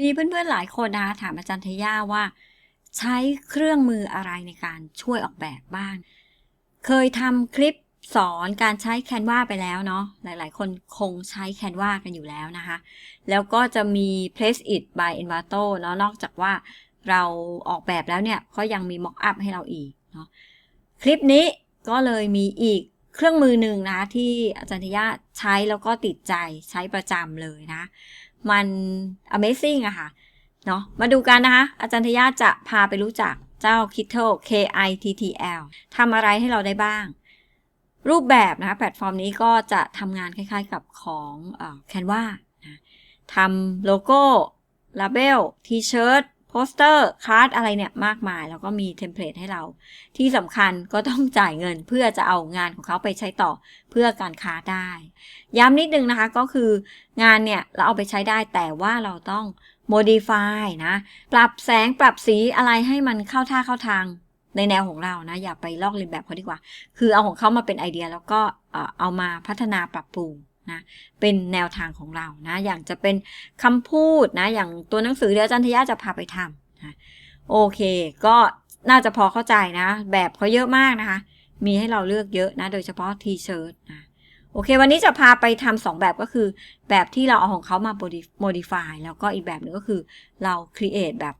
มีเพื่อนๆหลายคนนะคะถามอาจารย์ทย่าว่า ใช้เครื่องมืออะไรในการช่วยออกแบบบ้าง เคยทำคลิปสอนการใช้แคนวาไปแล้วเนาะหลายๆ คนคงใช้แคนวากันอยู่แล้วนะคะ แล้วก็จะมี Place It by Envato เนาะนอกจากว่าเราออกแบบแล้วเนี่ยก็ยังมี Mock Up ให้เราอีกเนาะคลิปนี้ก็เลยมีอีกเครื่องมือหนึ่งนะที่อาจารย์ทยาใช้แล้วก็ติดใจใช้ประจำเลยนะ มัน Amazing อะค่ะเนาะมาดูกันนะคะ อาจารย์ทยาจะพาไปรู้จักเจ้า Kittle K I T T L ทำอะไรให้เราได้บ้าง รูปแบบนะคะแพลตฟอร์มนี้ก็จะทำงานคล้ายๆกับของแคนวาทำโลโก้ลาเบลทีเชิร์ต โปสเตอร์คาร์ดอะไรเนี่ยมากมาย แล้วก็มีเทมเพลตให้เรา ที่สำคัญก็ต้องจ่ายเงินเพื่อจะเอางานของเขาไปใช้ต่อเพื่อการค้าได้ ย้ำนิดนึงนะคะก็คืองานเนี่ยเราเอาไปใช้ได้แต่ว่าเราต้อง modify นะ ปรับแสงปรับสีอะไรให้มันเข้าท่าเข้าทางในแนวของเรานะ อย่าไปลอกเลียนแบบเขาดีกว่า คือเอาของเขามาเป็นไอเดียแล้วก็เอามาพัฒนาปรับปรุง นะเป็นแนวทางของเรานะอย่างจะเป็นคำพูดนะอย่างตัวหนังสือเดี๋ยวจารย์ทยาจะพาไปทำนะโอเคก็น่าจะพอเข้าใจนะ แบบเขาเยอะมากนะคะ มีให้เราเลือกเยอะนะ โดยเฉพาะทีเชิ้ตนะโอเค วันนี้จะพาไปทำสองแบบก็คือ แบบที่เราเอาของเขามา modify แล้วก็อีกแบบหนึ่งก็คือเรา create แบบ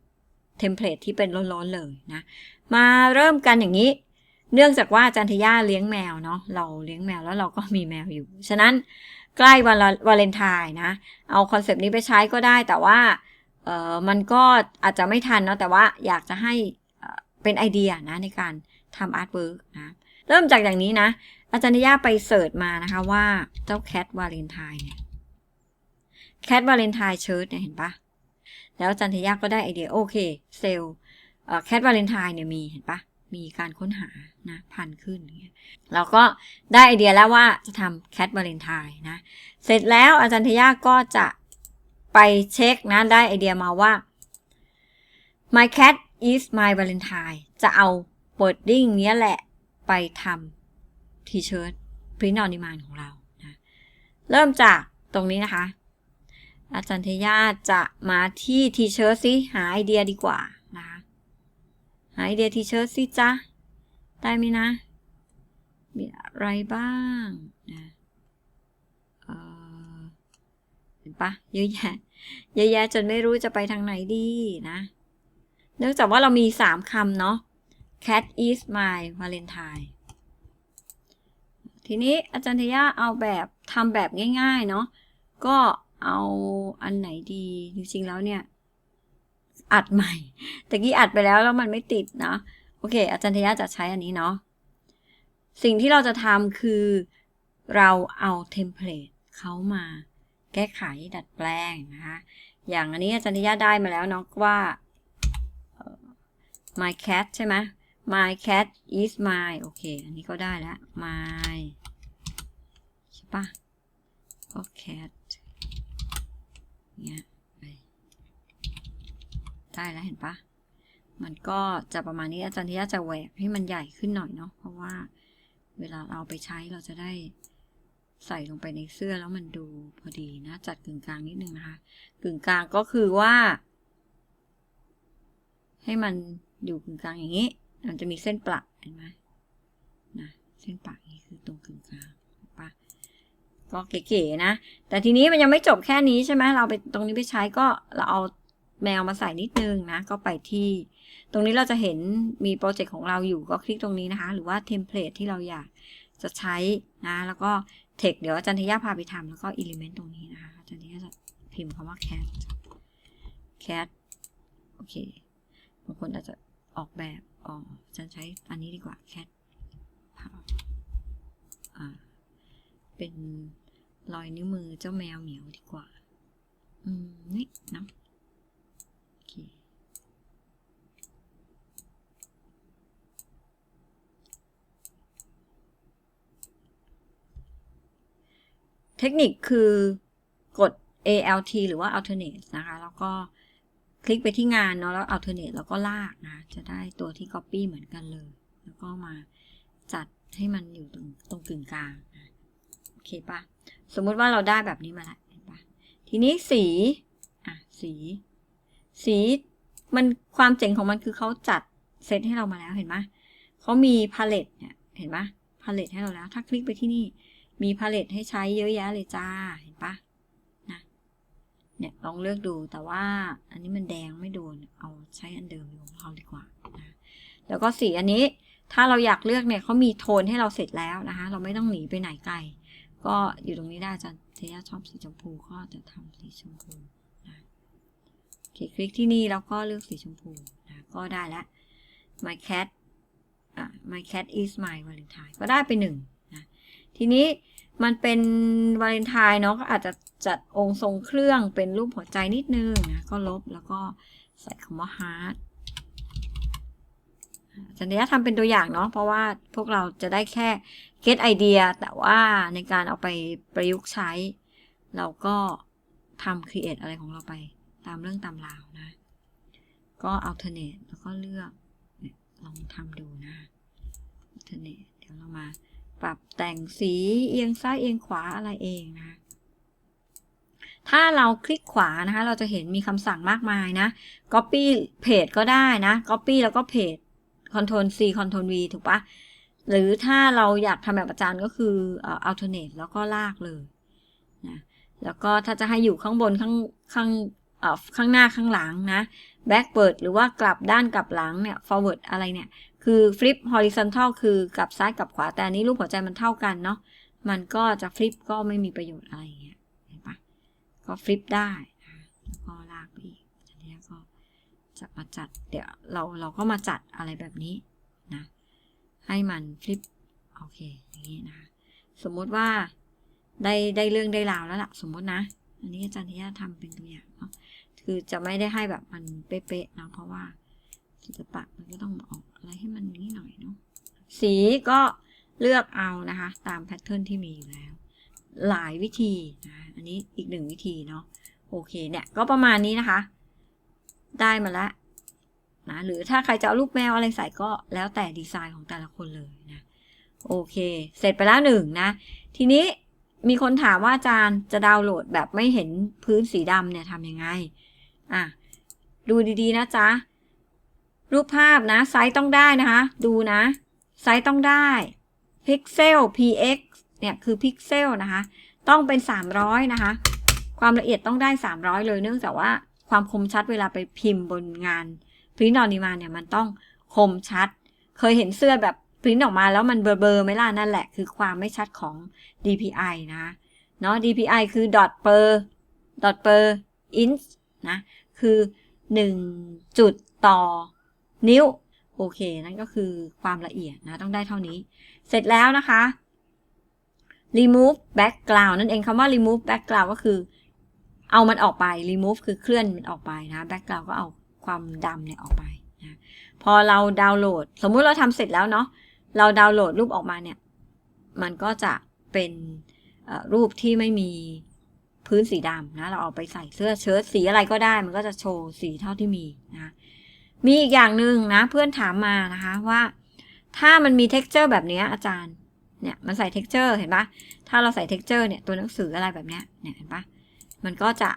เทมเพลตที่เป็นล้นๆเลยนะ มาเริ่มกันอย่างนี้ เนื่องจากว่าจารย์ทยาเลี้ยงแมวเนาะเราเลี้ยงแมวแล้วเราก็มีแมวอยู่ ฉะนั้น ใกล้วันวาเลนไทน์นะ เอาคอนเซปต์นี้ไปใช้ก็ได้แต่ว่าเออมันก็อาจจะไม่ทันเนาะแต่ว่าอยากจะให้เป็นไอเดียนะในการทำอาร์ตเวิร์กนะ เริ่มจากอย่างนี้นะ อาจารย์ทย่าไปเสิร์ชมานะคะว่าเจ้าแคทวาเลนไทน์เนี่ยแคทวาเลนไทน์เชิ้ตเนี่ยเห็นปะแล้วอาจารย์ทย่าก็ได้ไอเดียโอเคเซลล์แคทวาเลนไทน์เนี่ยมีเห็นปะ มีการค้นหานะพันขึ้นอย่างเงี้ยเราก็ได้ไอเดียแล้วว่าจะทำแคทวาเลนไทน์นะ เสร็จแล้วอาจารย์ทยาก็จะไปเช็คนะได้ไอเดียมาว่า my cat is my valentine จะเอา wording เนี้ยแหละไปทำทีเชิร์ตพริ้นออนิมานของเรานะเริ่มจากตรงนี้นะคะ อาจารย์ทยาจะมาที่ทีเชิร์ตซิหาไอเดียดีกว่าาไอเดียทีเชิร์ตซิจ้ะได้ไหมนะ มีอะไรบ้างนะเห็นปะเยอะแยะเยอะแยะจนไม่รู้จะไปทางไหนดีนะ เนื่องจากว่าเรามีสามคำเนาะ cat is my valentine ทีนี้อาจารย์ทย่าเอาแบบทำแบบง่าย ๆ เนาะ ก็เอาอันไหนดี จริงๆแล้วเนี่ย อัดใหม่แต่กี้อัดไปแล้วแล้วมันไม่ติดนะโอเค อาจารย์เทยาจะใช้อันนี้เนาะสิ่งที่เราจะทำคือเราเอาเทมเพลตเขามาแก้ไขดัดแปลงนะคะอย่างอันนี้อาจารย์ทิยาได้มาแล้วเนาะว่า my cat ใช่ไหม my cat is my โอเค อันนี้ก็ได้แล้ว my ใช่ปะก็ cat เงี้ย ได้แล้วเห็นปะมันก็จะประมาณนี้อาจารย์ทิยาจะแหวกให้มันใหญ่ขึ้นหน่อยเนาะเพราะว่าเวลาเราไปใช้เราจะได้ใส่ลงไปในเสื้อแล้วมันดูพอดีนะจัดกึ่งกลางนิดนึงนะคะ กึ่งกลางก็คือว่า ให้มันอยู่กึ่งกลางอย่างนี้ มันจะมีเส้นปลักเห็นไหมนะเส้นปลักนี่คือตรงกึ่งกลางปะก็เก๋ๆนะ แต่ทีนี้มันยังไม่จบแค่นี้ใช่ไหมเราไปตรงนี้ไปใช้ก็เราเอา แมวมาใส่นิดนึงนะ ก็ไปที่ ตรงนี้เราจะเห็นมีโปรเจกต์ของเราอยู่ก็คลิกตรงนี้นะคะ หรือว่าเทมเพลตที่เราอยากจะใช้นะ แล้วก็เทคเดี๋ยวอาจารย์ทยาพาไปทำแล้วก็อิเลเมนต์ตรงนี้นะคะ อาจารย์ทยาจะพิมพ์คำว่า cat cat โอเคบางคนอาจจะออกแบบอ๋ออาจารย์ใช้อันนี้ดีกว่า cat เป็นรอยนิ้วมือเจ้าแมวเหมียวดีกว่า อืม นี่นะโอเค เทคนิคคือกด ALT หรือว่า alternate นะคะ แล้วก็คลิกไปที่งานเนาะแล้ว alternate แล้วก็ลากนะ จะได้ตัวที่ copy เหมือนกันเลย แล้วก็มาจัดให้มันอยู่ตรงตรงกึ่งกลางนะโอเคปะสมมุติว่าเราได้แบบนี้มาล้วเห็นปะทีนี้สีอะสี สีมันความเจ๋งของมันคือเขาจัดเซตให้เรามาแล้วเห็นไหมเขามีพาเลตเนี่ยเห็นไหมพาเลตให้เราแล้ว ถ้าคลิกไปที่นี่ มีพาเลตให้ใช้เยอะแยะเลยจ้า เห็นปะนะเนี่ยลองเลือกดูแต่ว่าอันนี้มันแดงไม่โดน เอาใช้อันเดิมของเราดีกว่านะแล้วก็สีอันนี้ถ้าเราอยากเลือกเนี่ยเขามีโทนให้เราเสร็จแล้วนะคะ เราไม่ต้องหนีไปไหนไกล ก็อยู่ตรงนี้ได้จารย์เทียชอบสีชมพูก็จะทำสีชมพูนะโอเคคลิกที่นี่แล้วก็เลือกสีชมพูนะก็ได้แล้ว my cat อ่า my cat is my valentine ก็ได้ไปหนึ่ง ทีนี้มันเป็นวาเลนไทน์เนาะก็อาจจะจัดองค์ทรงเครื่องเป็นรูปหัวใจนิดนึงนะก็ลบแล้วก็ใส่คำว่า heart จันเนี้ยทำเป็นตัวอย่างเนาะเพราะว่าพวกเราจะได้แค่ get ไอเดียแต่ว่าในการเอาไปประยุกต์ใช้ เราก็ทำ create อะไรของเราไปตามเรื่องตามราวนะ ก็ alternate แล้วก็เลือกลองทำดูนะ alternate เดี๋ยวเรามา ปรับแต่งสีเอียงซ้ายเอียงขวาอะไรเองนะ ถ้าเราคลิกขวานะคะ เราจะเห็นมีคำสั่งมากมายนะ copy page ก็ได้นะ copy แล้วก็ page Ctrl C Ctrl V ถูกปะหรือถ้าเราอยากทำแบบอาจารย์ก็คือเอ่อ alternate แล้วก็ลากเลยนะแล้วก็ถ้าจะให้อยู่ข้างบนข้างข้างข้างหน้าข้างหลังนะ backward หรือว่ากลับด้านกลับหลังเนี่ย forward อะไรเนี่ย คือ flip horizontal คือกลับซ้ายกลับขวาแต่อันนี้รูปหัวใจมันเท่ากันเนาะมันก็จะ flip ก็ไม่มีประโยชน์อะไรเงี้ยเห็นปะก็ flip ได้แล้วก็ลากไปอีกอันนี้ก็จะมาจัดเดี๋ยวเราเราก็มาจัดอะไรแบบนี้นะให้มัน flip โอเคอย่างนี้นะคะสมมุติว่าได้ได้เรื่องได้ราวแล้วล่ะ สมมตินะ อันนี้อาจารย์ทิยาทำเป็นตัวอย่างเนาะคือจะไม่ได้ให้แบบมันเป๊ะๆนาะเพราะว่า ศิลปะมันก็ต้องออกอะไรให้มันนี้หน่อยเนาะสีก็เลือกเอานะคะ ตามแพทเทิร์นที่มีอยู่แล้ว หลายวิธีนะอันนี้อีกหนึ่งวิธีเนาะโอเคเนี่ยก็ประมาณนี้นะคะ ได้มาแล้วนะหรือถ้าใครจะเอารูปแมวอะไรใส่ก็แล้วแต่ดีไซน์ของแต่ละคนเลยนะโอเค เสร็จไปแล้วหนึ่งนะ ทีนี้มีคนถามว่าอาจารย์จะดาวน์โหลดแบบไม่เห็นพื้นสีดำเนี่ยทำยังไงอะดูดีๆนะจ๊ะ รูปภาพนะ ไซส์ต้องได้นะคะ ดูนะ ไซส์ต้องได้พิกเซล px เนี่ยคือพิกเซลนะคะ ต้องเป็น 300 นะคะ ความละเอียดต้องได้ 300 เลยเนื่องจากว่าความคมชัดเวลาไปพิมพ์บนงานพริ้นออนิมาเนี่ยมันต้องคมชัด เคยเห็นเสื้อแบบพริ้นออกมาแล้วมันเบลอๆไหมล่ะนั่นแหละ คือความไม่ชัดของ DPI นะเนาะ DPI คือ dot per dot per inch นะ คือ 1 จุดต่อ นิ้ว โอเค นั่นก็คือความละเอียดนะ ต้องได้เท่านี้ เสร็จแล้วนะคะ remove background นั่นเองคำว่า remove background ก็คือ เอามันออกไป remove คือเคลื่อนมันออกไปนะ background ก็เอาความดำเนี่ยออกไปนะพอเราดาวน์โหลด สมมุติเราทำเสร็จแล้วเนาะ เราดาวน์โหลดรูปออกมาเนี่ย มันก็จะเป็นรูปที่ไม่มีพื้นสีดำนะ เราเอาไปใส่เสื้อเชิ้ตสีอะไรก็ได้ มันก็จะโชว์สีเท่าที่มีนะ มีอีกอย่างหนึ่งนะเพื่อนถามมานะคะว่า ถ้ามันมี texture แบบนี้อาจารย์เนี่ยมันใส่ texture เห็นปะถ้าเราใส่ texture เนี่ยตัวหนังสืออะไรแบบเนี้ยเนี่ยเห็นปะมันก็จะ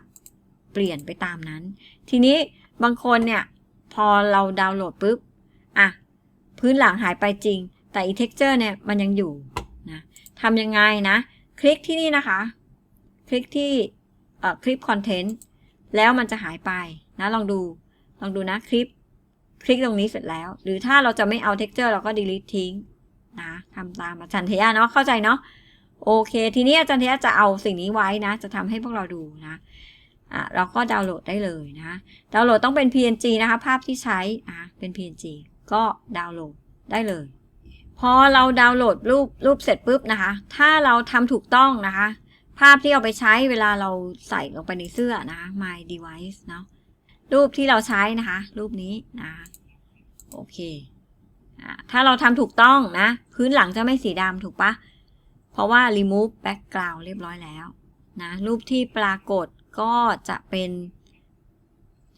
เปลี่ยนไปตามนั้น ทีนี้บางคนเนี่ยพอเราดาวน์โหลดปุ๊บอะพื้นหลังหายไปจริง แต่อี texture เนี่ยมันยังอยู่นะทำยังไงนะ คลิกที่นี่นะคะ คลิกที่คลิปคอนเทนต์แล้วมันจะหายไปนะลองดูลองดูนะคลิป คลิกตรงนี้เสร็จแล้ว หรือถ้าเราจะไม่เอา texture เราก็ delete ทิ้งนะทำตามอาจารย์เทียเนาะเข้าใจเนาะโอเค ทีนี้อาจารย์เทียจะเอาสิ่งนี้ไว้นะ จะทำให้พวกเราดูนะอะเราก็ดาวน์โหลดได้เลยนะดาวน์โหลดต้องเป็น PNG นะคะ ภาพที่ใช้อะเป็น PNG ก็ดาวน์โหลดได้เลย พอเราดาวน์โหลดรูปรูปเสร็จปุ๊บนะคะ ถ้าเราทำถูกต้องนะคะ ภาพที่เอาไปใช้เวลาเราใส่ลงไปในเสื้อนะคะ my device เนาะรูปที่เราใช้นะคะ รูปนี้นะ โอเคถ้าเราทำถูกต้องนะ พื้นหลังจะไม่สีดำถูกปะ เพราะว่า remove background เรียบร้อยแล้วนะ รูปที่ปรากฏก็จะเป็น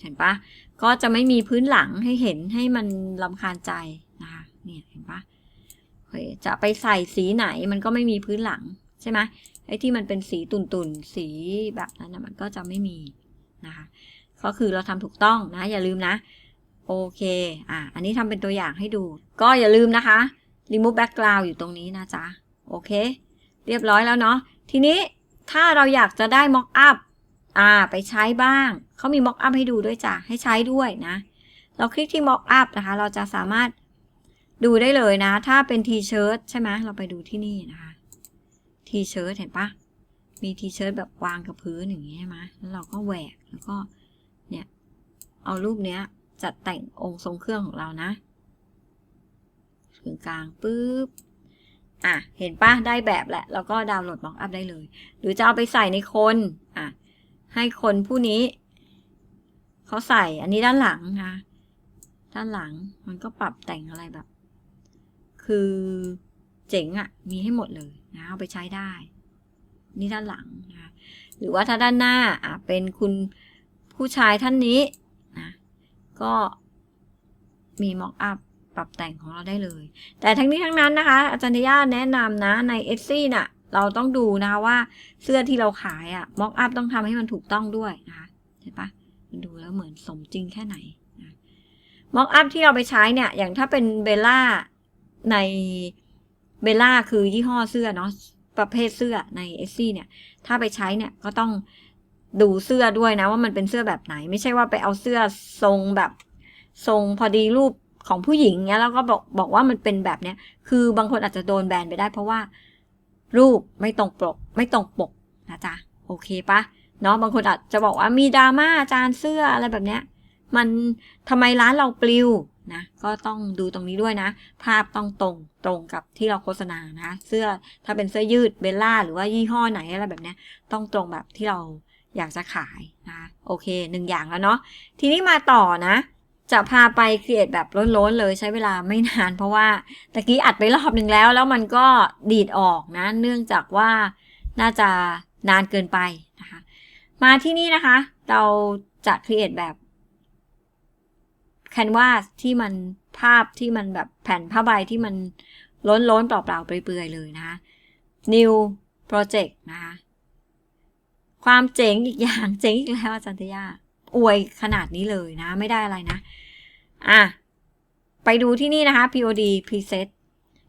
เห็นปะ ก็จะไม่มีพื้นหลังให้เห็นให้มันลำคาญใจนะคะ เนี่ยเห็นปะจะไปใส่สีไหนมันก็ไม่มีพื้นหลังใช่ไหมไอ้ที่มันเป็นสีตุ่นๆ สีแบบนั้นนะมันก็จะไม่มีนะคะ ก็คือเราทำถูกต้องนะ อย่าลืมนะ โอเค อะ อันนี้ทำเป็นตัวอย่างให้ดู ก็อย่าลืมนะคะ remove background อยู่ตรงนี้นะจ๊ะ โอเค เรียบร้อยแล้วเนาะ ทีนี้ถ้าเราอยากจะได้ mock up อ่า ไปใช้บ้าง เขามี mock up ให้ดูด้วยจ้ะ ให้ใช้ด้วยนะ เราคลิกที่ mock up นะคะ เราจะสามารถดูได้เลยนะ ถ้าเป็น t-shirt ใช่ไหม เราไปดูที่นี่นะคะ t-shirt เห็นปะมี t-shirt แบบวางกับพื้นอย่างนี้ใช่ไหมแล้วเราก็แหวก แล้วก็ เนี่ย เอารูปเนี้ย จัดแต่งองค์ทรงเครื่องของเรานะถึงกลางปุ๊บ อะ เห็นปะได้แบบแหละแล้วก็ดาวน์โหลด mock up ได้เลย หรือจะเอาไปใส่ในคน อะ ให้คนผู้นี้ เขาใส่ อันนี้ด้านหลังนะ ด้านหลังมันก็ปรับแต่งอะไรแบบ คือเจ๋งอะ่ะ มีให้หมดเลยนะ เอาไปใช้ได้ นี่ด้านหลังนะ หรือว่าถ้าด้านหน้า อะ เป็นคุณผู้ชายท่านนี้ ก็มีม็อกอัพปรับแต่งของเราได้เลย แต่ทั้งนี้ทั้งนั้นนะคะ อาจารย์ทยาแนะนำนะในเอซี่น่ะ เราต้องดูนะคะว่าเสื้อที่เราขายอะม็อกอัพต้องทำให้มันถูกต้องด้วยนะคะเห็นปะมันดูแล้วเหมือนสมจริงแค่ไหนนะม็อกอัพที่เราไปใช้เนี่ย อย่างถ้าเป็นเบลล่าในเบลล่าคือยี่ห้อเสื้อเนาะประเภทเสื้อในเอซี่เนี่ย ถ้าไปใช้เนี่ยก็ต้อง ดูเสื้อด้วยนะว่ามันเป็นเสื้อแบบไหน ไม่ใช่ว่าไปเอาเสื้อทรงแบบ ทรงพอดีรูปของผู้หญิงเนี้ยแล้วก็บอกบอกว่ามันเป็นแบบเนี้ย คือบางคนอาจจะโดนแบนไปได้เพราะว่า รูปไม่ตรงปก ไม่ตรงปกนะจ๊ะโอเคปะเนาะบางคนอาจจะบอกว่ามีดราม่าอาจารย์เสื้ออะไรแบบเนี้ย มันทำไมร้านเราปลิวนะก็ต้องดูตรงนี้ด้วยนะ ภาพต้องตรงตรงกับที่เราโฆษณานะ เสื้อถ้าเป็นเสื้อยืดเบลล่าหรือว่ายี่ห้อไหนอะไรแบบเนี้ย ต้องตรงแบบที่เรา อยากจะขายนะโอเคหนึ่งอย่างแล้วเนาะทีนี้มาต่อนะ จะพาไปเครีเอทแบบล้นๆเลยใช้เวลาไม่นานเพราะว่าตะกี้อัดไปรอบหนึ่งแล้ว แล้วมันก็ดีดออกนะ เนื่องจากว่าน่าจะนานเกินไปนะคะมาที่นี่นะคะ เราจะครีเอทแบบแคนวาสที่มันภาพที่มันแบบแผ่นผ้าใบที่มันล้นๆเปล่าๆเปลือยๆเลยนะคะ new project นะคะ ความเจ๋งอีกอย่างเจ๋งอีกแล้วอาจารย์ทยาอวยขนาดนี้เลยนะ ไม่ได้อะไรนะ อะ ไปดูที่นี่นะคะ POD preset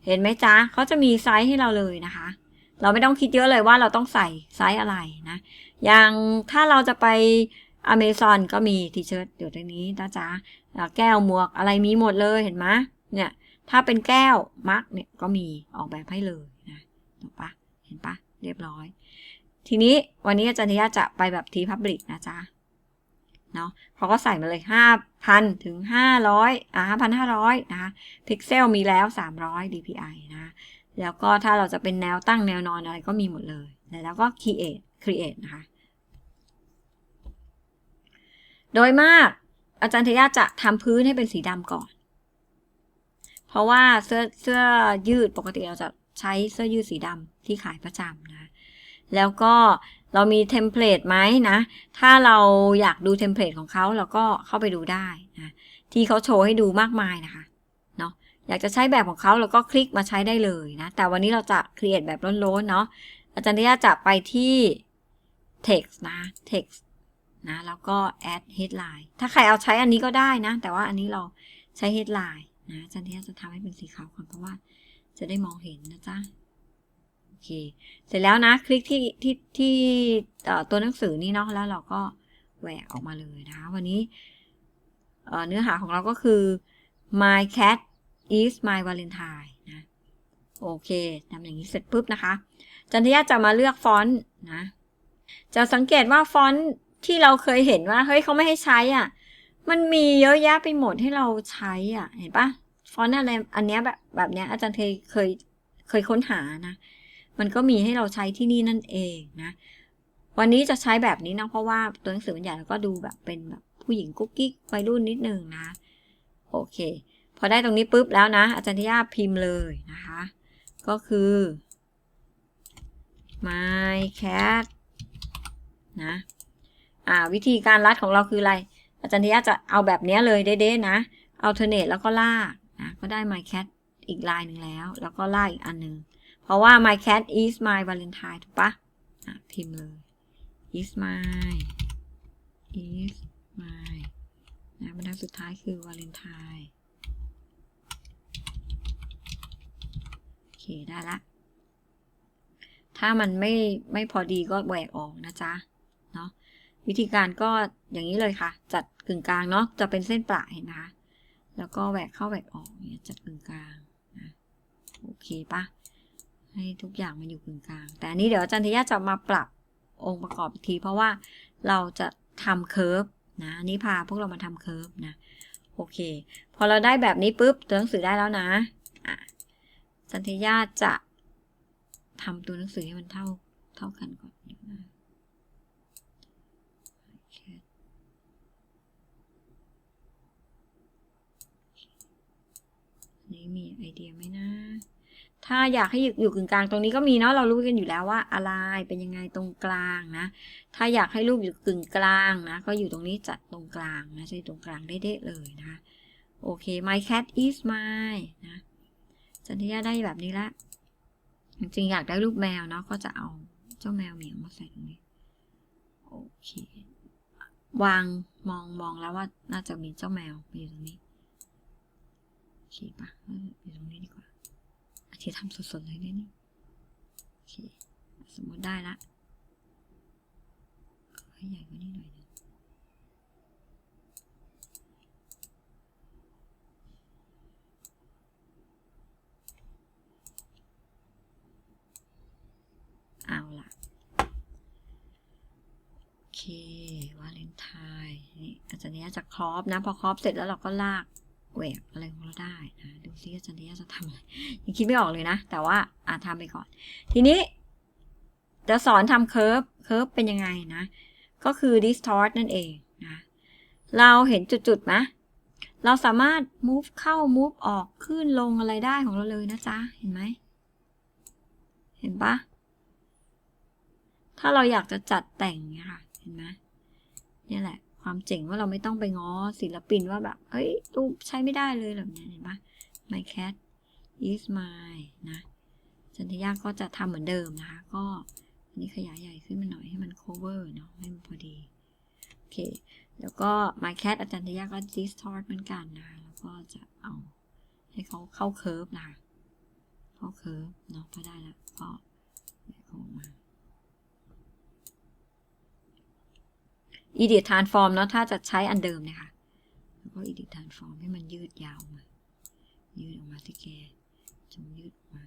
เห็นไหมจ๊ะเขาจะมีไซส์ให้เราเลยนะคะ เราไม่ต้องคิดเยอะเลยว่าเราต้องใส่ไซส์อะไรนะ อย่างถ้าเราจะไป Amazon ก็มีทีเชิร์ตเดี๋ยวตรงนี้นะจ๊ะแก้วหมวกอะไรมีหมดเลยเห็นไหมเนี่ย ถ้าเป็นแก้วมาร์กเนี่ยก็มีออกแบบให้เลยนะถูกปะเห็นปะเรียบร้อย ทีนี้วันนี้อาจารย์นิยาจะไปแบบทีพับลิกนะจ๊ะเนาะเขาก็ใส่มาเลยห้าพันถึงห้าร้อยอ่าห้าพันห้าร้อยนะคะพิกเซลมีแล้วสามร้อย dpi นะ แล้วก็ถ้าเราจะเป็นแนวตั้งแนวนอนอะไรก็มีหมดเลย แล้วก็ create create นะคะ โดยมากอาจารย์เทยาจะทำพื้นให้เป็นสีดำก่อน เพราะว่าเสื้อเสื้อยืดปกติเราจะใช้เสื้อยืดสีดำที่ขายประจำนะ แล้วก็เรามีเทมเพลตไหมนะ ถ้าเราอยากดูเทมเพลตของเขาเราก็เข้าไปดูได้นะที่เขาโชว์ให้ดูมากมายนะคะเนาะอยากจะใช้แบบของเขาเราก็คลิกมาใช้ได้เลยนะ แต่วันนี้เราจะ create แบบล้นๆเนาะอาจารย์ทยาจะไปที่ text นะ text นะแล้วก็ add headline ถ้าใครเอาใช้อันนี้ก็ได้นะ แต่ว่าอันนี้เราใช้ headline นะอาจารย์ทยาจะทำให้เป็นสีขาวก่อนเพราะว่าจะได้มองเห็นนะจ๊ะ เค เสร็จแล้วนะ คลิกที่ที่ที่ตัวหนังสือนี่เนาะแล้วเราก็แหวกออกมาเลยนะคะวันนี้เนื้อหาของเราก็คือ my cat is my valentine นะโอเคทำอย่างนี้เสร็จปุ๊บนะคะ จันทยาจะมาเลือกฟอนต์นะ จะสังเกตว่าฟอนต์ที่เราเคยเห็นว่า เฮ้ยเขาไม่ให้ใช้อะ มันมีเยอะแยะไปหมดให้เราใช้อะ เห็นปะฟอนต์อะไรอันเนี้ยแบบแบบเนี้ยอาจารย์เคยเคยเคยค้นหานะ มันก็มีให้เราใช้ที่นี่นั่นเองนะ วันนี้จะใช้แบบนี้นะเพราะว่าตัวหนังสือมันใหญ่แล้วก็ดูแบบเป็นแบบผู้หญิงกุ๊กกิ๊กวัยรุ่นนิดนึงนะ โอเค พอได้ตรงนี้ปุ๊บแล้วนะ อาจารย์ทยาพิมพ์เลยนะคะ ก็คือ my cat นะอ่าวิธีการรัดของเราคืออะไร อาจารย์ทยาจะเอาแบบนี้เลยเด้ๆนะ alternate แล้วก็ลากนะก็ได้ my cat อีกลายหนึ่งแล้ว แล้วก็ลากอีกอันหนึ่ง เพราะว่า my cat is my valentine ถูกปะอะพิมพ์เลย is my is ไม่นะบรรทัดสุดท้ายคือวาเลนไทน์โอเค ได้ละ ถ้ามันไม่ไม่พอดีก็แหวกออกนะจ๊ะ เนาะวิธีการก็อย่างนี้เลยค่ะ จัดกึ่งกลางเนาะจะเป็นเส้นปลายเห็นนะคะแล้วก็แหวกเข้าแหวกออกเนี่ยจัดกึ่งกลางนะโอเคปะ ให้ทุกอย่างมันอยู่กึ่งกลาง แต่อันนี้เดี๋ยวอาจารย์ทยาจะมาปรับองค์ประกอบอีกที เพราะว่าเราจะทำเคิร์ฟนะนนี้พาพวกเรามาทำเคิร์ฟนะ โอเค พอเราได้แบบนี้ปุ๊บตัวหนังสือได้แล้วนะอาจารย์ทยาจะทำตัวหนังสือให้มันเท่าเท่ากันก่อนเดี๋ยวนะนี่มีไอเดียไหมนะ ถ้าอยากให้อยู่อยู่กึ่งกลางตรงนี้ก็มีเนาะเรารู้กันอยู่แล้วว่าอะไรเป็นยังไงตรงกลางนะ ถ้าอยากให้รูปอยู่กึ่งกลางนะ ก็อยู่ตรงนี้จัดตรงกลางนะใช่ตรงกลางได้เด้เลยนะคะโอเค my cat is mine นะจันทิยาได้แบบนี้ละจริงอยากได้รูปแมวเนาะก็จะเอาเจ้าแมวเหมียวมาใส่ตรงนี้โอเควางมองมองแล้วว่าน่าจะมีเจ้าแมวอยู่ตรงนี้โอเคปะอยู่ตรงนี้ดีกว่า ทิตย์ทำสดๆเลยได้นี่โอเคสมมติได้ละขอให้ใหญ่กว่านี้หน่อยนึงเอาละโอเควาเลนไทน์นี่อาจารย์เนี้ยจะครอบนะ พอครอบเสร็จแล้วเราก็ลาก แหวกอะไรของเราได้นะดูซิอาจารย์เดียจะทำอะไรยังคิดไม่ออกเลยนะ แต่ว่าอาทำไปก่อน ทีนี้ จะสอนทำเคิร์ฟเคิร์ฟเป็นยังไงนะ ก็คือ distort นั่นเองนะ เราเห็นจุดๆไหมเราสามารถ move เข้า move ออกขึ้นลงอะไรได้ของเราเลยนะจ๊ะ เห็นไหม เห็นปะถ้าเราอยากจะจัดแต่งเนี่ยค่ะ เห็นไหมนี่แหละ ความเจ๋งว่าเราไม่ต้องไปง้อศิลปินว่าแบบเฮ้ยรูปใช้ไม่ได้เลยแบบนี้เห็นปะ my cat is mine นะจันทยาก็จะทำเหมือนเดิมนะคะ ก็อันนี้ขยายใหญ่ขึ้นมาหน่อยให้มัน cover เนาะให้มันพอดี โอเค แล้วก็ my cat อาจารย์ทยาก็ distort เหมือนกันนะคะ แล้วก็จะเอาให้เขาเข้า curve นะคะ เข้า curve เนาะพอได้แล้วก็แยกเขาออกมา edit transform เนาะถ้าจะใช้อันเดิมเนี่ยค่ะแล้วก็ edit transform ให้มันยืดยาวมา ยืดออกมาที่แกจงยืดมา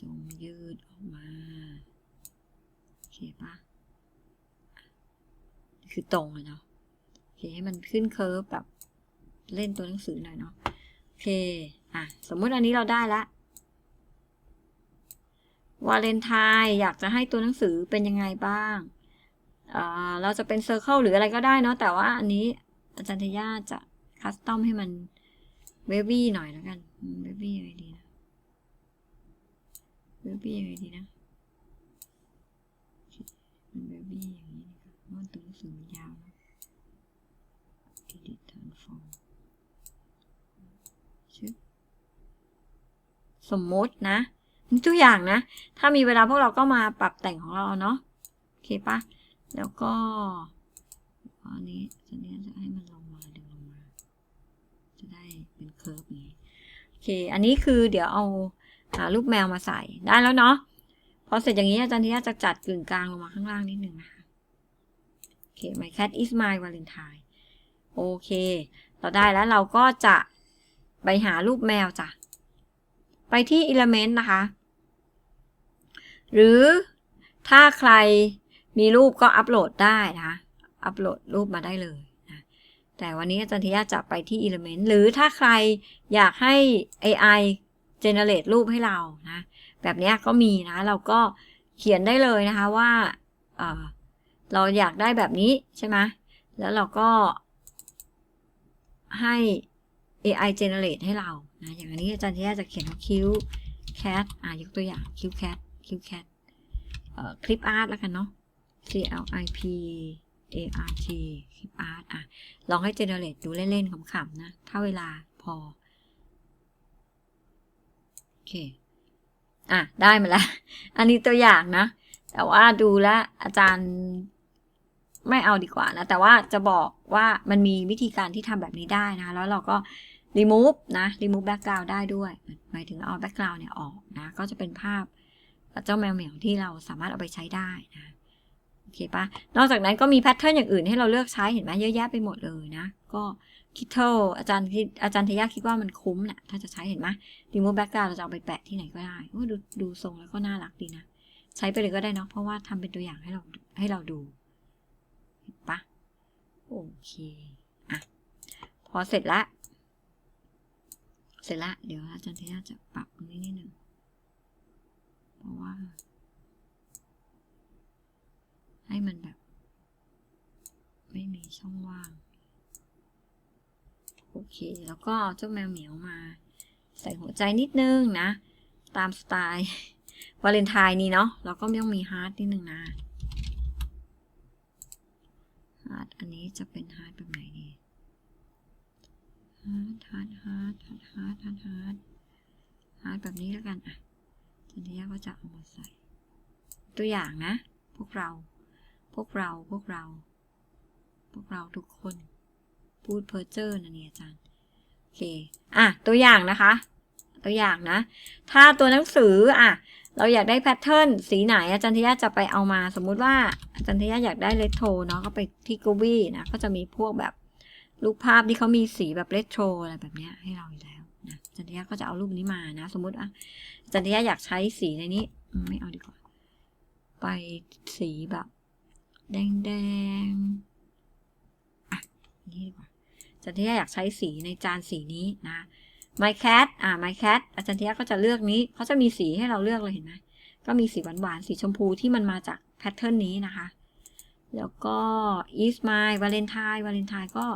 จงยืดออกมาโอเคปะคือตรงเลยเนาะโอเคให้มันขึ้นเคิร์ฟแบบเล่นตัวหนังสือหน่อยเนาะโอเค อะ สมมุติอันนี้เราได้ละวาเลนไทน์อยากจะให้ตัวหนังสือเป็นยังไงบ้าง เราจะเป็นเซอร์เคิลหรืออะไรก็ได้เนาะแต่ว่าอันนี้อาจารย์ทยาจะคัสตอมให้มันเวบี้หน่อยแล้วกันเวบี้ยังไงดีนะเวบี้ยังไงดีนะมันเวบี้อย่างนี้นะคะมันตัวหนังสือมันยาวนะ edit transform ชึบสมมตินะนี่ตัวอย่างนะ ถ้ามีเวลาพวกเราก็มาปรับแต่งของเราเนาะโอเคปะ แล้วก็อันนี้จะเนี้ยจะให้มันลงมาดึงลงมา จะได้เป็นเคิร์ฟอย่างนี้โอเค อันนี้คือเดี๋ยวเอาหารูปแมวมาใส่ได้แล้วเนาะพอเสร็จอย่างนี้อาจารย์ที่จะจัดกึ่งกลางลงมาข้างล่างนิดนึงนะคะโอเค my cat is my valentine โอเค เราได้แล้วเราก็จะไปหารูปแมวจ้ะ ไปที่ element นะคะ หรือถ้าใคร มีรูปก็อัปโหลดได้นะคะอัปโหลดรูปมาได้เลยนะแต่วันนี้อาจารย์ทิยาจะไปที่ Element หรือถ้าใครอยากให้ AI generate รูปให้เรานะแบบนี้ก็มีนะ เราก็เขียนได้เลยนะคะว่าเเราอยากได้แบบนี้ใช่ไหมแล้วเราก็ให้ AI generate ให้เรานะอย่างนี้อาจารย์ทิยาจะเขียนว่า Q cat อะยกตัวอย่าง Q cat Q cat คลิปอาร์ตแล้วกันเนาะ C L I P A R T คลิปอาร์ตอะ ลองให้เจเนเรตดูเล่น ๆ ขำ ๆ นะ ถ้าเวลาพอ โอเค อะ ได้มาแล้ว อันนี้ตัวอย่างนะ แต่ว่าดูแลอาจารย์ไม่เอาดีกว่านะ แต่ว่าจะบอกว่ามันมีวิธีการที่ทำแบบนี้ได้นะ แล้วเราก็ remove นะ remove background ได้ด้วย หมายถึงเอา background เนี่ยออกนะ ก็จะเป็นภาพเจ้าแมวเหมียวที่เราสามารถเอาไปใช้ได้นะ โอเคปะนอกจากนั้นก็มีแพทเทิร์นอย่างอื่นให้เราเลือกใช้เห็นไหมเยอะแยะไปหมดเลยนะ ก็คิดเทลอาจารย์อาจารย์เทยาคิดว่ามันคุ้มนะถ้าจะใช้เห็นไหม remove background เราจะเอาไปแปะที่ไหนก็ได้โอ้ดูดูทรงแล้วก็น่ารักดีนะ ใช้ไปเลยก็ได้เนาะเพราะว่าทำเป็นตัวอย่างให้เราให้เราดูเห็นปะโอเคอะพอเสร็จละเสร็จละเดี๋ยวอาจารย์เทยาจะปรับตรงนี้นิดหนึ่งเพราะว่า ให้มันแบบ ไม่มีช่องว่าง โอเค แล้วก็เจ้าแมวเหมียวมา ใส่หัวใจนิดนึงนะ ตามสไตล์วาเลนไทน์นี่เนาะเราก็ต้องมีฮาร์ดนิดนึงนะฮาร์ดอันนี้จะเป็นฮาร์ดแบบไหนดีฮาร์ดฮาร์ดฮาร์ดฮาร์ดฮาร์ดฮาร์ดฮาร์ดฮาร์ดแบบนี้แล้วกันอะจันทยาก็จะเอามาใส่ ตัวอย่างนะ พวกเรา พวกเราพวกเรา พวกเราทุกคน พูดเพอร์เจอร์นะเนี่ยอาจารย์ โอเค อะ ตัวอย่างนะคะ ตัวอย่างนะ ถ้าตัวหนังสืออะ เราอยากได้แพทเทิร์นสีไหนอาจารย์ทยาจะไปเอามา สมมุติว่าอาจารย์ทยาอยากได้เลโทรเนาะก็ไปที่กูบี้นะ ก็จะมีพวกแบบรูปภาพที่เขามีสีแบบเลโทรอะไรแบบเนี้ยให้เราอยู่แล้วนะอาจารย์ทยาก็จะเอารูปนี้มานะ สมมุติอะอาจารย์ทยาอยากใช้สีในนี้ ไม่เอาดีกว่า ไปสีแบบ แดงแดงๆอะนี่ดีกว่าอาจารย์ทยาอยากใช้สีในจานสีนี้นะ My Cat อ่า My Cat อาจารย์เทียก็จะเลือกนี้เขาจะมีสีให้เราเลือกเลยเห็นไหมก็มีสีหวานๆ สีชมพูที่มันมาจากแพทเทิร์นนี้นะคะ แล้วก็ Is My Valentine Valentine ก็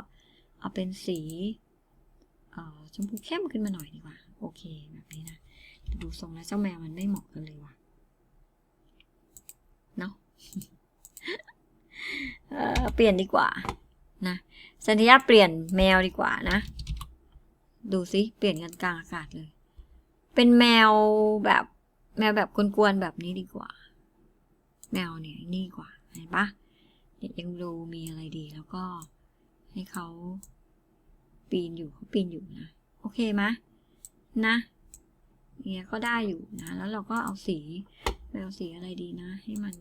เอาเป็นสีเอ่อชมพูเข้มขึ้นมาหน่อยดีกว่า โอเคแบบนี้นะ ดูทรงแล้วเจ้าแมวมันไม่เหมาะกันเลยว่ะ เนาะ เออเปลี่ยนดีกว่านะสันติยาเปลี่ยนแมวดีกว่านะ ดูสิเปลี่ยนกันกลางอากาศเลย เป็นแมวแบบแมวแบบกวนๆแบบนี้ดีกว่า แมวเนี่ยนี่กว่าเห็นปะเนี่ยยังดูมีอะไรดีแล้วก็ให้เขาปีนอยู่เขาปีนอยู่นะ โอเคไหมนะเนี่ยก็ได้อยู่นะ แล้วเราก็เอาสีแมวสีอะไรดีนะ ให้มัน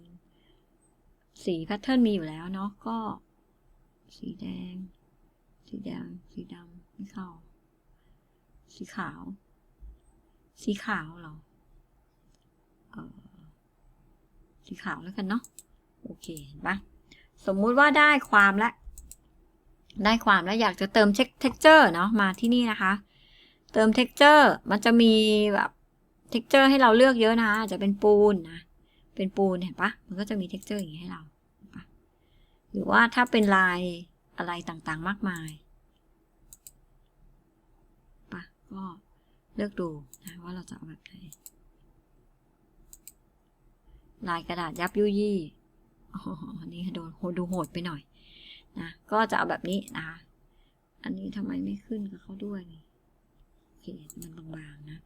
สีแพทเทิร์นมีอยู่แล้วเนาะก็ สีแดง สีแดง สีดำไม่เข้า สีขาว สีขาวเหรอเออสีขาวแล้วกันเนาะโอเคเห็นปะสมมุติว่าได้ความแล้วได้ความแล้วอยากจะเติมเท็กเจอร์เนาะมาที่นี่นะคะ เติมเท็กเจอร์มันจะมีแบบเท็กเจอร์ให้เราเลือกเยอะนะจะเป็นปูนนะเป็นปูนเห็นปะมันก็จะมีเท็กเจอร์อย่างนี้ให้เรา หรือว่าถ้าเป็นลายอะไรต่างๆมากมายปะก็เลือกดูนะว่าเราจะเอาแบบไหนลายกระดาษยับยุยี่อ๋ออันนี้โดนดูโหดไปหน่อยนะก็จะเอาแบบนี้นะคะอันนี้ทำไมไม่ขึ้นกับเขาด้วยนี่โอเคมันบางๆนะ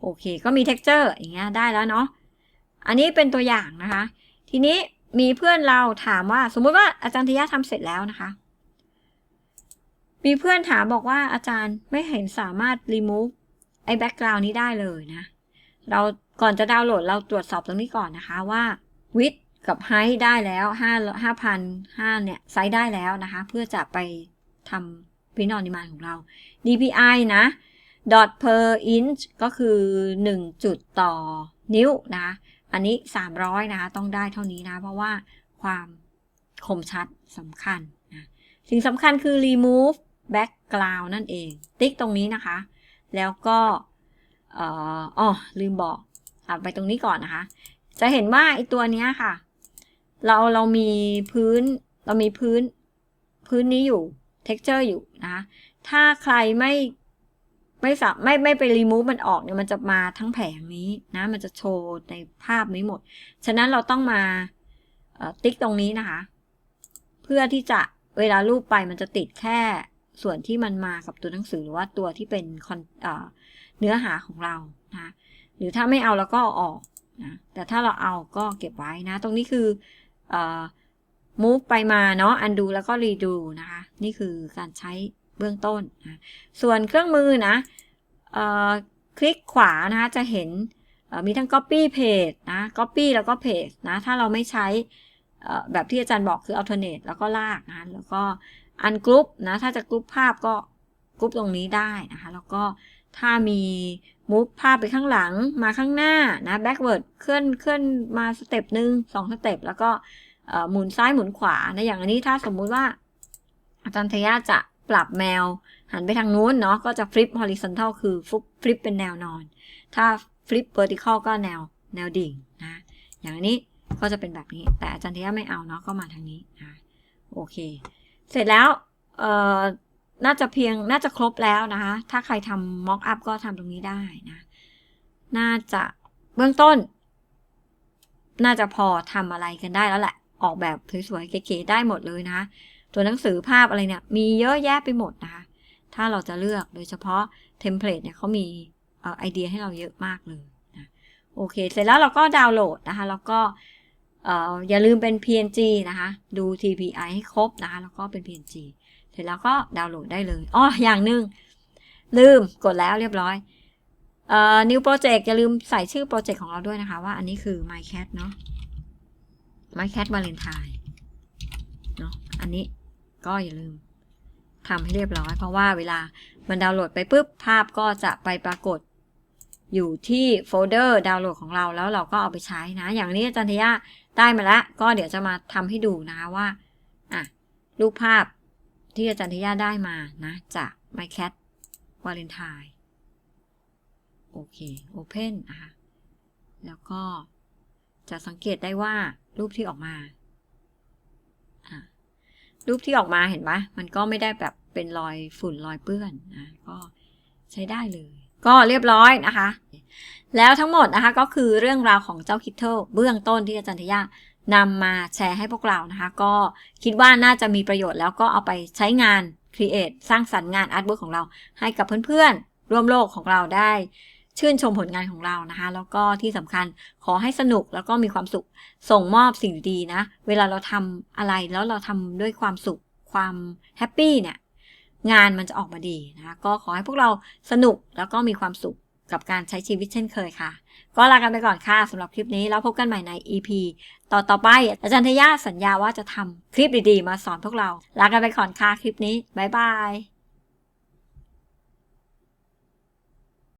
โอเค ก็มี texture อย่างเงี้ยได้แล้วเนาะอันนี้เป็นตัวอย่างนะคะ ทีนี้ มีเพื่อนเราถามว่า สมมุติว่าอาจารย์ทยาทำเสร็จแล้วนะคะ มีเพื่อนถามบอกว่าอาจารย์ไม่เห็นสามารถ remove ไอ้ background นี้ได้เลยนะ เราก่อนจะดาวน์โหลดเราตรวจสอบตรงนี้ก่อนนะคะว่า width กับ height ได้แล้ว5 5,000 5เนี่ยไซส์ได้แล้วนะคะ เพื่อจะไปทำ print on demand ของเรา DPI นะ dot per inch ก็คือ 1 จุดต่อนิ้วนะคะ อันนี้ 300 นะคะ ต้องได้เท่านี้นะ เพราะว่าความคมชัดสำคัญนะสิ่งสำคัญคือ remove background นั่นเอง ติ๊กตรงนี้นะคะ แล้วก็เอ่ออ๋อลืมบอกอไปตรงนี้ก่อนนะคะ จะเห็นว่าไอตัวนี้ค่ะ เราเรามีพื้นเรามีพื้นพื้นนี้อยู่ texture อยู่นะคะถ้าใครไม่ ไม่สับไม่ไม่ไป remove มันออกเนี่ยมันจะมาทั้งแผงนี้นะ มันจะโชว์ในภาพนี้หมด ฉะนั้นเราต้องมาติ๊กตรงนี้นะคะ เพื่อที่จะเวลารูปไปมันจะติดแค่ส่วนที่มันมากับตัวหนังสือหรือว่าตัวที่เป็นคอนเนื้อหาของเรานะหรือถ้าไม่เอาแล้วก็เอาออกนะแต่ถ้าเราเอาก็เก็บไว้นะ ตรงนี้คือออ move ไปมาเนาะ undo แล้วก็ redo นะคะ นี่คือการใช้ เบื้องต้นนะส่วนเครื่องมือนะออคลิกขวานะคะจะเห็นมีทั้ง copy paste นะ copy แล้วก็ paste นะ ถ้าเราไม่ใช้แบบที่อาจารย์บอกคือ alternate แล้วก็ลากนะ แล้วก็ ungroup นะ ถ้าจะกรุ๊ปภาพก็กรุ๊ปตรงนี้ได้นะคะ แล้วก็ถ้ามี move ภาพไปข้างหลังมาข้างหน้านะ backward เคลื่อนเคลื่อนมาสเต็ปหนึ่งสองสเต็ปแล้วก็หมุนซ้ายหมุนขวานะ อย่างอันนี้ถ้าสมมุติว่าอาจารย์ทยาจะ ปรับแมว หันไปทางนู้นเนาะก็จะ flip horizontal คือฟฟลิปเป็นแนวนอน ถ้า flip vertical ก็แนวแนวดิ่งนะอย่างนี้ก็จะเป็นแบบนี้ แต่อาจารย์เทียไม่เอาเนาะก็มาทางนี้นะโอเค เสร็จแล้วเอ่อน่าจะเพียงน่าจะครบแล้วนะคะ ถ้าใครทำ mock up ก็ทำตรงนี้ได้นะ น่าจะเบื้องต้น น่าจะพอทำอะไรกันได้แล้วแหละ ออกแบบสวยๆเก๋ๆได้หมดเลยนะ ตัวหนังสือภาพอะไรเนี่ย มีเยอะแยะไปหมดนะคะ ถ้าเราจะเลือกโดยเฉพาะเทมเพลตเนี่ยเขามีไอเดียให้เราเยอะมากเลยนะโอเค เสร็จแล้วเราก็ดาวน์โหลดนะคะ แล้วก็เอ่ออย่าลืมเป็น PNG นะคะ ดู TPI ให้ครบนะคะ แล้วก็เป็น PNG เสร็จแล้วก็ดาวน์โหลดได้เลยอ๋ออย่างหนึ่งลืมกดแล้วเรียบร้อยเอ่อ new project อย่าลืมใส่ชื่อโปรเจกต์ของเราด้วยนะคะ ว่าอันนี้คือ mycat เนาะ mycat valentine เนาะอันนี้ ก็อย่าลืมทำให้เรียบร้อย เพราะว่าเวลามันดาวน์โหลดไปปุ๊บภาพก็จะไปปรากฏ อยู่ที่โฟลเดอร์ดาวน์โหลดของเราแล้วเราก็เอาไปใช้นะ อย่างนี้อาจารย์ทยาได้มาแล้วก็เดี๋ยวจะมาทำให้ดูนะว่าอะรูปภาพที่อาจารย์ทยาได้มานะ จาก mycat valentine โอเค open นะคะแล้วก็จะสังเกตได้ว่ารูปที่ออกมา รูปที่ออกมาเห็นไหมมันก็ไม่ได้แบบเป็นรอยฝุ่นรอยเปื้อนนะก็ใช้ได้เลย ก็เรียบร้อยนะคะ แล้วทั้งหมดนะคะก็คือเรื่องราวของเจ้าคิทเทิลเบื้องต้นที่อาจารย์ทยานำมาแชร์ให้พวกเรานะคะ ก็คิดว่าน่าจะมีประโยชน์แล้วก็เอาไปใช้งาน create สร้างสรรค์งานอาร์ตเวิร์ของเราให้กับเพื่อนๆร่วมโลกของเราได้ ชื่นชมผลงานของเรานะคะ แล้วก็ที่สำคัญขอให้สนุกแล้วก็มีความสุขส่งมอบสิ่งดีนะ เวลาเราทำอะไรแล้วเราทำด้วยความสุขความแฮปปี้เนี่ยงานมันจะออกมาดีนะคะก็ขอให้พวกเราสนุกแล้วก็มีความสุขกับการใช้ชีวิตเช่นเคยค่ะ ก็ลากันไปก่อนค่ะสำหรับคลิปนี้แล้วพบกันใหม่ใน EP ต่อต่อไป อาจารย์ทยาสัญญาว่าจะทำคลิปดีๆ มาสอนพวกเรา ลากันไปก่อนค่ะคลิปนี้ บ๊ายบาย